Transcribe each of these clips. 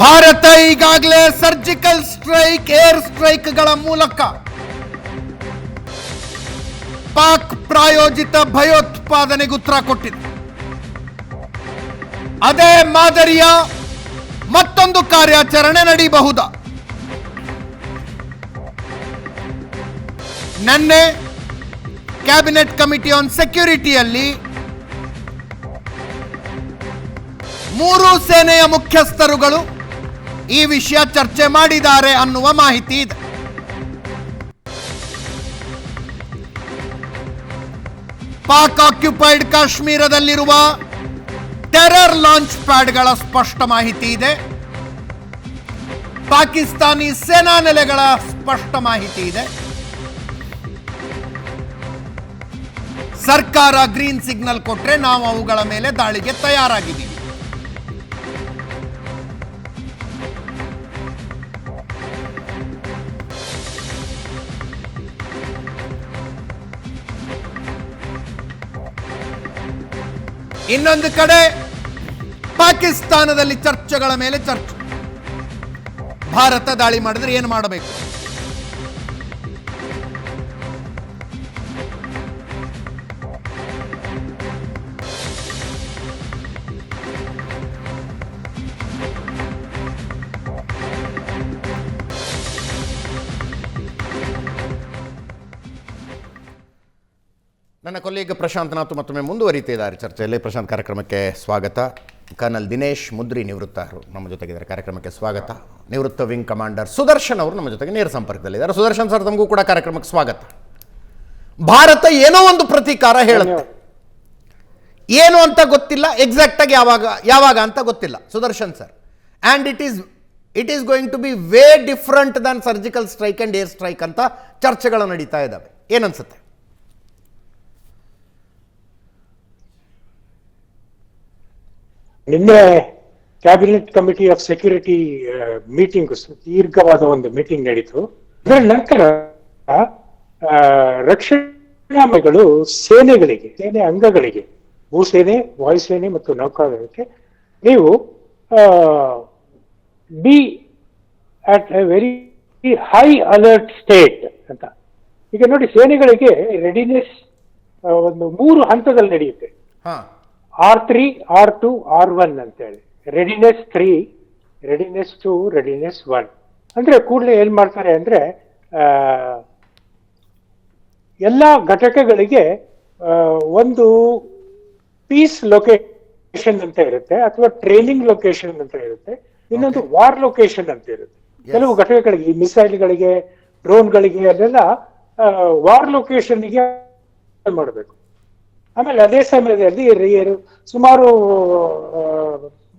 ಭಾರತ ಈಗಾಗಲೇ surgical strike, air ಸ್ಟ್ರೈಕ್ಗಳ ಮೂಲಕ ಪಾಕ್ ಪ್ರಾಯೋಜಿತ ಭಯೋತ್ಪಾದನೆಗೆ ಉತ್ತರ ಕೊಟ್ಟಿದೆ. ಅದೇ ಮಾದರಿಯ ಮತ್ತೊಂದು ಕಾರ್ಯಾಚರಣೆ ನಡೆಯಬಹುದಾ ನನ್ನೆ ಕ್ಯಾಬಿನೆಟ್ ಕಮಿಟಿ ಆನ್ ಸೆಕ್ಯೂರಿಟಿಯಲ್ಲಿ ಮೂರು ಸೇನೆಯ ಮುಖ್ಯಸ್ಥರುಗಳು ಈ ವಿಷಯ ಚರ್ಚೆ ಮಾಡಿದ್ದಾರೆ ಅನ್ನುವ ಮಾಹಿತಿ ಇದೆ. ಪಾಕ್ ಆಕ್ಯುಪೈಡ್ ಕಾಶ್ಮೀರದಲ್ಲಿರುವ ಟೆರರ್ ಲಾಂಚ್ ಪ್ಯಾಡ್ಗಳ ಸ್ಪಷ್ಟ ಮಾಹಿತಿ ಇದೆ. ಪಾಕಿಸ್ತಾನಿ ಸೇನಾ ನೆಲೆಗಳ ಸ್ಪಷ್ಟ ಮಾಹಿತಿ ಇದೆ. ಸರ್ಕಾರ ಗ್ರೀನ್ ಸಿಗ್ನಲ್ ಕೊಟ್ಟರೆ ನಾವು ಅವುಗಳ ಮೇಲೆ ದಾಳಿಗೆ ತಯಾರಾಗಿದ್ದೀವಿ. ಇನ್ನೊಂದು ಕಡೆ ಪಾಕಿಸ್ತಾನದಲ್ಲಿ ಚರ್ಚೆಗಳ ಮೇಲೆ ಚರ್ಚೆ. ಭಾರತ ದಾಳಿ ಮಾಡಿದ್ರೆ ಏನು ಮಾಡಬೇಕು? ನನ್ನ ಕೊಲ್ಲೀಗ್ ಪ್ರಶಾಂತ್ನಾಥ್ ಮತ್ತೊಮ್ಮೆ ಮುಂದುವರಿತಿದ್ದಾರೆ ಚರ್ಚೆಯಲ್ಲಿ ಪ್ರಶಾಂತ್ ಕಾರ್ಯಕ್ರಮಕ್ಕೆ ಸ್ವಾಗತ. ಕರ್ನಲ್ ದಿನೇಶ್ ಮುದ್ರಿ ನಿವೃತ್ತರು ನಮ್ಮ ಜೊತೆಗಿದ್ದಾರೆ. ಕಾರ್ಯಕ್ರಮಕ್ಕೆ ಸ್ವಾಗತ. ನಿವೃತ್ತ ವಿಂಗ್ ಕಮಾಂಡರ್ ಸುದರ್ಶನ್ ಅವರು ನಮ್ಮ ಜೊತೆಗೆ ನೇರ ಸಂಪರ್ಕದಲ್ಲಿದ್ದಾರೆ. ಸುದರ್ಶನ್ ಸರ್, ತಮಗೂ ಕೂಡ ಕಾರ್ಯಕ್ರಮಕ್ಕೆ ಸ್ವಾಗತ. ಭಾರತ ಏನೋ ಒಂದು ಪ್ರತೀಕಾರ ಹೇಳುತ್ತೆ. ಏನು ಅಂತ ಗೊತ್ತಿಲ್ಲ ಎಕ್ಸಾಕ್ಟ್ ಆಗಿ ಯಾವಾಗ ಯಾವಾಗ ಅಂತ ಗೊತ್ತಿಲ್ಲ. Sudarshan sir and it is it is going to be way different than surgical strike and air strike ಅಂತ ಚರ್ಚೆಗಳು ನಡೀತಾ ಇದ್ದಾವೆ. ಏನನ್ಸುತ್ತೆ? ನಿನ್ನೆ cabinet committee of security meeting ದೀರ್ಘವಾದ ಒಂದು ಮೀಟಿಂಗ್ ನಡೀತು. ಅದರ ನಂತರ ರಕ್ಷಣಾಮಗಳು ಸೇನೆಗಳಿಗೆ, ಸೇನೆ ಅಂಗಗಳಿಗೆ, ಭೂಸೇನೆ, ವಾಯುಸೇನೆ ಮತ್ತು ನೌಕಾದಳಕ್ಕೆ ನೀವು be at a very high alert state ಅಂತ. ಈಗ ನೋಡಿ, ಸೇನೆಗಳಿಗೆ ರೆಡಿನೆಸ್ ಒಂದು ಮೂರು ಹಂತದಲ್ಲಿ ನಡೆಯುತ್ತೆ. R three R two R one ಅಂತೇಳಿ. Readiness three readiness two readiness one ಅಂದ್ರೆ ಕೂಡಲೇ ಏನ್ ಮಾಡ್ತಾರೆ ಅಂದ್ರೆ ಆ, ಎಲ್ಲ ಘಟಕಗಳಿಗೆ ಒಂದು ಪೀಸ್ ಲೊಕೇಶನ್ ಅಂತ ಇರುತ್ತೆ ಅಥವಾ ಟ್ರೈನಿಂಗ್ ಲೊಕೇಶನ್ ಅಂತ ಇರುತ್ತೆ ಇನ್ನೊಂದು ವಾರ್ ಲೊಕೇಶನ್ ಅಂತ ಇರುತ್ತೆ. ಕೆಲವು ಘಟಕಗಳಿಗೆ ಈ ಮಿಸೈಲ್ಗಳಿಗೆ ಡ್ರೋನ್ಗಳಿಗೆ ಅದೆಲ್ಲ ವಾರ್ ಲೊಕೇಶನ್ಗೆ ಮಾಡಬೇಕು. ಆಮೇಲೆ ಅದೇ ಸಮಯದಲ್ಲಿ ರಿಯರು ಸುಮಾರು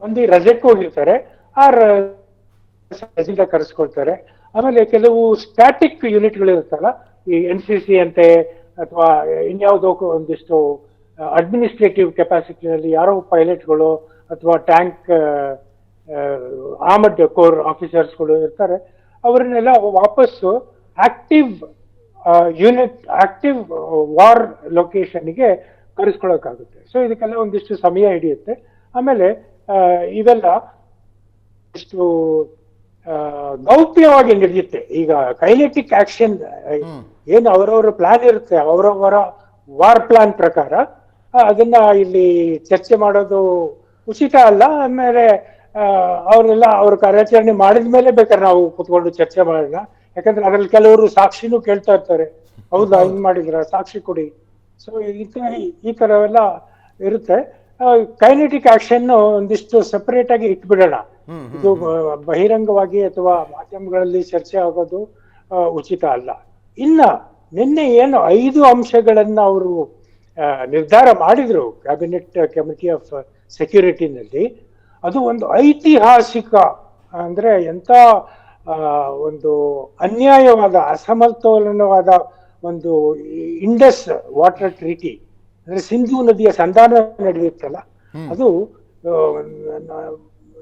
ಮಂದಿ ರಜೆಕ್ಕೆ ಹೋಗಿರ್ತಾರೆ. ಆ ರಜೆಯಿಂದ ಕರೆಸ್ಕೊಳ್ತಾರೆ. ಆಮೇಲೆ ಕೆಲವು ಸ್ಟ್ಯಾಟಿಕ್ ಯೂನಿಟ್ಗಳು ಇರುತ್ತಲ್ಲ ಈ ಎನ್ ಸಿ ಸಿ ಅಂತೆ ಅಥವಾ ಇನ್ಯಾವುದೋ ಒಂದಿಷ್ಟು ಅಡ್ಮಿನಿಸ್ಟ್ರೇಟಿವ್ ಕೆಪಾಸಿಟಿನಲ್ಲಿ ಯಾರೋ ಪೈಲಟ್ಗಳು ಅಥವಾ ಟ್ಯಾಂಕ್ ಆಮಡ್ ಕೋರ್ ಆಫೀಸರ್ಸ್ಗಳು ಇರ್ತಾರೆ. ಅವರನ್ನೆಲ್ಲ ವಾಪಸ್ಸು ಆಕ್ಟಿವ್ ಯೂನಿಟ್ ಆಕ್ಟಿವ್ ವಾರ್ ಲೊಕೇಶನ್ಗೆ ಕರೆಸ್ಕೊಳಕ್ಕಾಗುತ್ತೆ. ಸೊ ಇದಕ್ಕೆಲ್ಲ ಒಂದಿಷ್ಟು ಸಮಯ ಹಿಡಿಯುತ್ತೆ. ಆಮೇಲೆ ಇವೆಲ್ಲ ಇಷ್ಟು ಆ, ಗೌಪ್ಯವಾಗಿ ನಡೆಯುತ್ತೆ. ಈಗ ಕೈನೆಟಿಕ್ ಆಕ್ಷನ್ ಏನು ಅವರವರ ಪ್ಲಾನ್ ಇರುತ್ತೆ ಅವರವರ ವಾರ್ ಪ್ಲಾನ್ ಪ್ರಕಾರ ಅದನ್ನ ಇಲ್ಲಿ ಚರ್ಚೆ ಮಾಡೋದು ಉಚಿತ ಅಲ್ಲ. ಆಮೇಲೆ ಅವ್ರನ್ನೆಲ್ಲ ಅವ್ರ ಕಾರ್ಯಾಚರಣೆ ಮಾಡಿದ ಮೇಲೆ ಬೇಕಾದ್ರೆ ನಾವು ಕುತ್ಕೊಂಡು ಚರ್ಚೆ ಮಾಡೋಣ ಯಾಕಂದ್ರೆ ಅದ್ರಲ್ಲಿ ಕೆಲವರು ಸಾಕ್ಷಿನೂ ಕೇಳ್ತಾ ಇರ್ತಾರೆ. ಹೌದಾ ಹಿಂಗ್ ಮಾಡಿದ್ರ ಸಾಕ್ಷಿ ಕೊಡಿ. ಸೊ ಈ ತರ ಈ ತರವೆಲ್ಲ ಇರುತ್ತೆ. ಕೈನೆಟಿಕ್ ಆಕ್ಷನ್ ಒಂದಿಷ್ಟು ಸಪರೇಟ್ ಆಗಿ ಇಟ್ಬಿಡೋಣ. ಇದು ಬಹಿರಂಗವಾಗಿ ಅಥವಾ ಮಾಧ್ಯಮಗಳಲ್ಲಿ ಚರ್ಚೆ ಆಗೋದು ಉಚಿತ ಅಲ್ಲ. ಇನ್ನ ನಿನ್ನೆ ಏನು ಐದು ಅಂಶಗಳನ್ನ ಅವರು ನಿರ್ಧಾರ ಮಾಡಿದ್ರು ಕ್ಯಾಬಿನೆಟ್ ಕಮಿಟಿ ಆಫ್ ಸೆಕ್ಯೂರಿಟಿನಲ್ಲಿ ಅದು ಒಂದು ಐತಿಹಾಸಿಕ ಅಂದ್ರೆ ಎಂತ ಒಂದು ಅನ್ಯಾಯವಾದ ಅಸಮತೋಲನವಾದ ಒಂದು ಇಂಡಸ್ ವಾಟರ್ ಟ್ರೀಟಿ ಅಂದ್ರೆ ಸಿಂಧು ನದಿಯ ಸಂಧಾನ ನಡೆಯುತ್ತಲ್ಲ ಅದು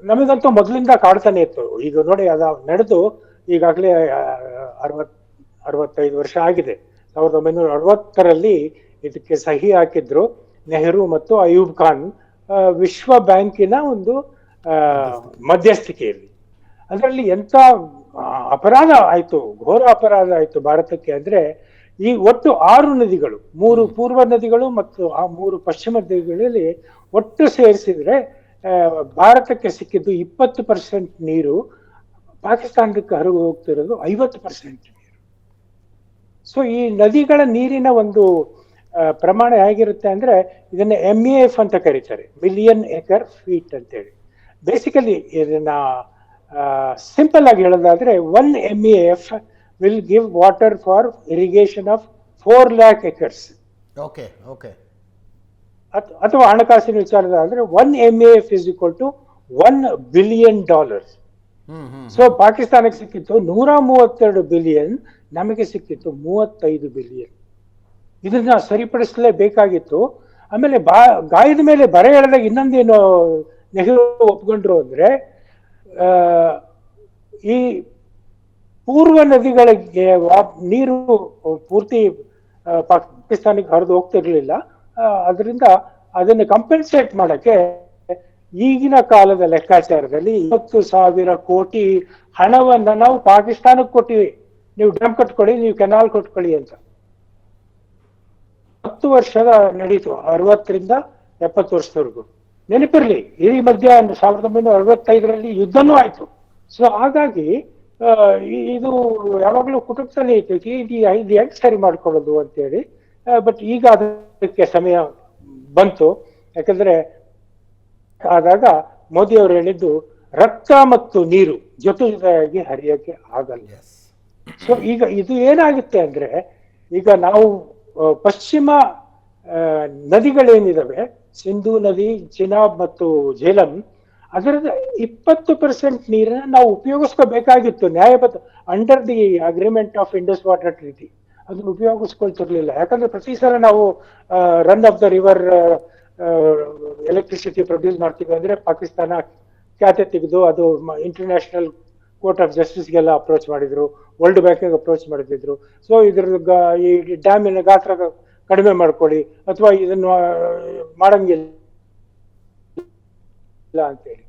ನಮಗಂತೂ ಮೊದಲಿಂದ ಕಾಡ್ತಾನೆ ಇತ್ತು. ಈಗ ನೋಡಿ ಅದ ನಡೆದು ಈಗಾಗಲೇ ಅರವತ್ ಅರವತ್ತೈದು ವರ್ಷ ಆಗಿದೆ. ಸಾವಿರದ ಒಂಬೈನೂರ ಅರವತ್ತರಲ್ಲಿ ಇದಕ್ಕೆ ಸಹಿ ಹಾಕಿದ್ರು ನೆಹರು ಮತ್ತು ಅಯೂಬ್ ಖಾನ್ ವಿಶ್ವ ಬ್ಯಾಂಕಿನ ಒಂದು ಆ, ಮಧ್ಯಸ್ಥಿಕೆಯಲ್ಲಿ. ಅದರಲ್ಲಿ ಎಂತ ಅಪರಾಧ ಆಯ್ತು ಘೋರ ಅಪರಾಧ ಆಯ್ತು ಭಾರತಕ್ಕೆ ಅಂದ್ರೆ ಈ ಒಟ್ಟು ಆರು ನದಿಗಳು, ಮೂರು ಪೂರ್ವ ನದಿಗಳು ಮತ್ತು ಆ ಮೂರು ಪಶ್ಚಿಮ ನದಿಗಳಲ್ಲಿ ಒಟ್ಟು ಸೇರಿಸಿದ್ರೆ ಭಾರತಕ್ಕೆ ಸಿಕ್ಕಿದ್ದು ಇಪ್ಪತ್ತು ಪರ್ಸೆಂಟ್ ನೀರು, ಪಾಕಿಸ್ತಾನಕ್ಕೆ ಹರಿದು ಹೋಗ್ತಿರೋದು ಐವತ್ತು ಪರ್ಸೆಂಟ್ ನೀರು. ಸೊ ಈ ನದಿಗಳ ನೀರಿನ ಒಂದು ಪ್ರಮಾಣ ಹೇಗಿರುತ್ತೆ ಅಂದ್ರೆ, ಇದನ್ನ ಎಂ ಎಫ್ ಅಂತ ಕರೀತಾರೆ ಮಿಲಿಯನ್ ಏಕರ್ ಫೀಟ್ ಅಂತೇಳಿ. ಬೇಸಿಕಲಿ ಇದನ್ನ ಸಿಂಪಲ್ ಆಗಿ ಹೇಳೋದಾದ್ರೆ one M F will give water for irrigation of four lakh acres okay okay ಅಥವಾ ಹಣಕಾಸಿನ ವಿಚಾರದಾದ್ರೆ one M F is equal to one billion dollars hmm hmm so ಪಾಕಿಸ್ತಾನಕ್ಕೆ ಸಿಕ್ಕಿತ್ತು ನೂರ ಮೂವತ್ತೆರಡು ಬಿಲಿಯನ್ ನಮಗೆ ಸಿಕ್ಕಿತ್ತು ಮೂವತ್ತೈದು ಬಿಲಿಯನ್ ಇದನ್ನ ಸರಿಪಡಿಸಲೇಬೇಕಾಗಿತ್ತು ಆಮೇಲೆ ಬಾ ಗಾಯದ ಮೇಲೆ ಬರ ಎಳೆದಾಗ ಇನ್ನೊಂದೇನು ನೆಹರು ಒಪ್ಕೊಂಡ್ರು ಅಂದ್ರೆ ಆ, ಈ ಪೂರ್ವ ನದಿಗಳಿಗೆ ನೀರು ಪೂರ್ತಿ ಪಾಕಿಸ್ತಾನಿಗೆ ಹರಿದು ಹೋಗ್ತಿರ್ಲಿಲ್ಲ. ಅದರಿಂದ ಅದನ್ನು ಕಂಪೆನ್ಸೇಟ್ ಮಾಡಕ್ಕೆ ಈಗಿನ ಕಾಲದ ಲೆಕ್ಕಾಚಾರದಲ್ಲಿ ಇಪ್ಪತ್ತು ಸಾವಿರ ಕೋಟಿ ಹಣವನ್ನ ನಾವು ಪಾಕಿಸ್ತಾನಕ್ಕೆ ಕೊಟ್ಟಿವಿ. ನೀವು ಡ್ಯಾಮ್ ಕಟ್ಕೊಳ್ಳಿ, ನೀವು ಕೆನಾಲ್ ಕಟ್ಕೊಳ್ಳಿ ಅಂತ. ಹತ್ತು ವರ್ಷದ ನಡೀತು, ಅರವತ್ತರಿಂದ ಎಪ್ಪತ್ತು ವರ್ಷದವರೆಗೂ. ನೆನಪಿರ್ಲಿ ಈ ಮಧ್ಯ ಸಾವಿರದ ಒಂಬೈನೂರ ಅರವತ್ತೈದರಲ್ಲಿ ಯುದ್ಧನೂ ಆಯ್ತು. ಸೊ ಹಾಗಾಗಿ ಇದು ಯಾವಾಗಲೂ ಕುಟುಂಬದಲ್ಲಿ ಇರ್ತೈತಿ. ಇದು ಇದು ಹೆಂಗ್ ಸರಿ ಮಾಡ್ಕೊಳ್ಳೋದು ಅಂತೇಳಿ. ಬಟ್ ಈಗ ಅದಕ್ಕೆ ಸಮಯ ಬಂತು. ಯಾಕಂದ್ರೆ ಆದಾಗ ಮೋದಿ ಅವರು ಹೇಳಿದ್ದು ರಕ್ತ ಮತ್ತು ನೀರು ಜೊತೆ ಜೊತೆಯಾಗಿ ಹರಿಯಕ್ಕೆ ಆಗಲ್ಲ. ಸೊ ಈಗ ಇದು ಏನಾಗುತ್ತೆ ಅಂದ್ರೆ ಈಗ ನಾವು ಪಶ್ಚಿಮ ನದಿಗಳೇನಿದಾವೆ ಸಿಂಧೂ ನದಿ ಚಿನಾಬ್ ಮತ್ತು ಝೇಲಂ ಅದರದ ಇಪ್ಪತ್ತು ಪರ್ಸೆಂಟ್ ನೀರನ್ನ ನಾವು ಉಪಯೋಗಿಸ್ಕೋಬೇಕಾಗಿತ್ತು. ನ್ಯಾಯಬದ್ಧ under the agreement of Indus water treaty ಅದನ್ನ ಉಪಯೋಗಿಸ್ಕೊಳ್ತಿರ್ಲಿಲ್ಲ. ಯಾಕಂದ್ರೆ ಪ್ರತಿ ಸಲ ನಾವು run of the river electricity produce ಮಾಡ್ತೀವಿ ಅಂದ್ರೆ ಪಾಕಿಸ್ತಾನ ಖ್ಯಾತೆ ತೆಗೆದು ಅದು ಇಂಟರ್ನ್ಯಾಷನಲ್ ಕೋರ್ಟ್ ಆಫ್ ಜಸ್ಟಿಸ್ಗೆಲ್ಲ ಅಪ್ರೋಚ್ ಮಾಡಿದ್ರು. ವರ್ಲ್ಡ್ ಬ್ಯಾಂಕಿಗೆ ಅಪ್ರೋಚ್ ಮಾಡಿದ್ರು. ಸೊ ಇದ್ರ ಈ ಡ್ಯಾಮಿನ ಗಾತ್ರ ಕಡಿಮೆ ಮಾಡ್ಕೊಳ್ಳಿ. ಅಥವಾ ಇದನ್ನು ಆ, ಮಾಡಂಗಿಲ್ಲ ಅಂತೇಳಿ.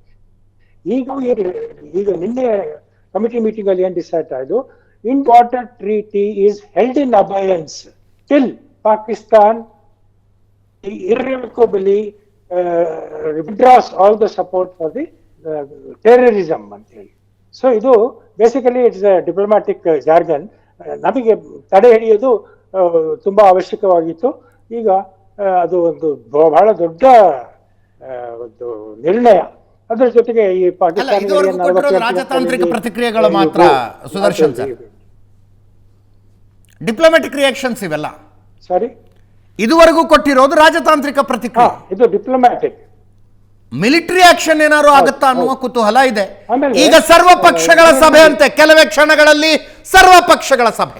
ಈಗ ಈಗ ನಿನ್ನೆ ಕಮಿಟಿ ಮೀಟಿಂಗ್ ಅಲ್ಲಿ ಏನ್ ಡಿಸೈಡ್ ಆಯ್ತು? Important treaty is held in abeyance till Pakistan irrevocably withdraws all the support for the terrorism uh, ಅಂತ ಹೇಳಿ ಸೊ ಇದು ಬೇಸಿಕಲಿ ಇಟ್ಸ್ ಡಿಪ್ಲೊಮ್ಯಾಟಿಕ್ ಜಾರ್ಗನ್ ನಮಗೆ ತಡೆ ಹಿಡಿಯೋದು ತುಂಬಾ ಅವಶ್ಯಕವಾಗಿತ್ತು. ಈಗ ಅದು ಒಂದು ಬಹಳ ದೊಡ್ಡ ಒಂದು ನಿರ್ಣಯ. ಅದರ ಜೊತೆಗೆ ಈ ಪಾಕಿಸ್ತಾನ ರಾಜತಾಂತ್ರಿಕ ಪ್ರತಿಕ್ರಿಯೆಗಳು ಮಾತ್ರ ಸುದರ್ಶನ್ ಸರ್. ಡಿಪ್ಲೊಮ್ಯಾಟಿಕ್ ರಿಯಾಕ್ಷನ್ಸ್ ಇವೆಲ್ಲ. ಸಾರಿ ಇದುವರೆಗೂ ಕೊಟ್ಟಿರೋದು ರಾಜತಾಂತ್ರಿಕ ಪ್ರತಿಕ್ರಿಯೆ. ಇದು ಡಿಪ್ಲೊಮ್ಯಾಟಿಕ್ ಮಿಲಿಟರಿ ಆಕ್ಷನ್ ಏನಾದ್ರು ಆಗುತ್ತಾ ಅನ್ನುವ ಕುತೂಹಲ ಇದೆ. ಈಗ ಸರ್ವ ಪಕ್ಷಗಳ ಸಭೆ ಅಂತೆ ಕೆಲವೇ ಕ್ಷಣಗಳಲ್ಲಿ ಸರ್ವ ಪಕ್ಷಗಳ ಸಭೆ.